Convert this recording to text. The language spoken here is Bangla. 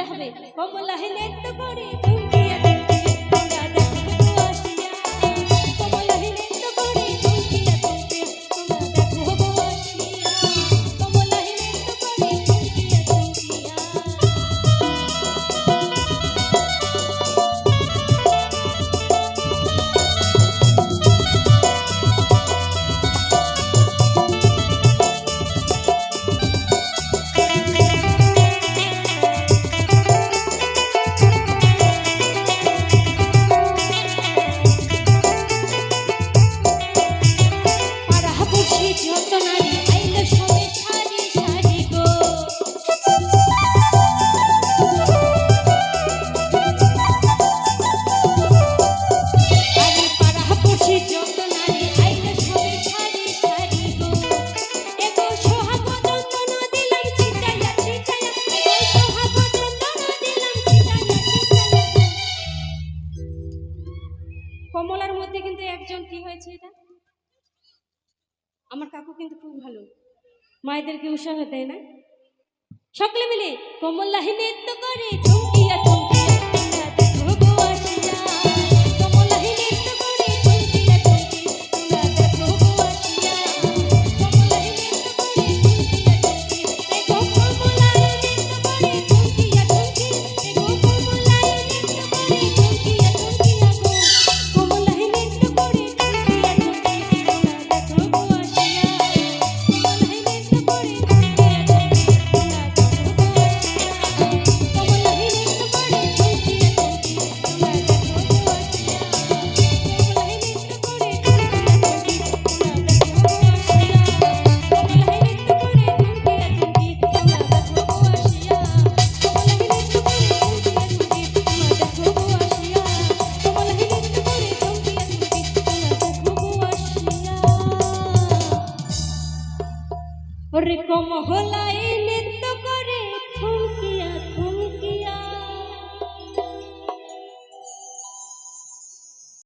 হবে। কমলা হেলে তো করে আমার কাকু কিন্তু খুব ভালো। মায়েদেরকে উৎসাহ দেয় না। সকলে মিলে কমল্লাহিনী নৃত্য করে চমকিয়া ওরে কমহলায় নৃত্য করে থুমকে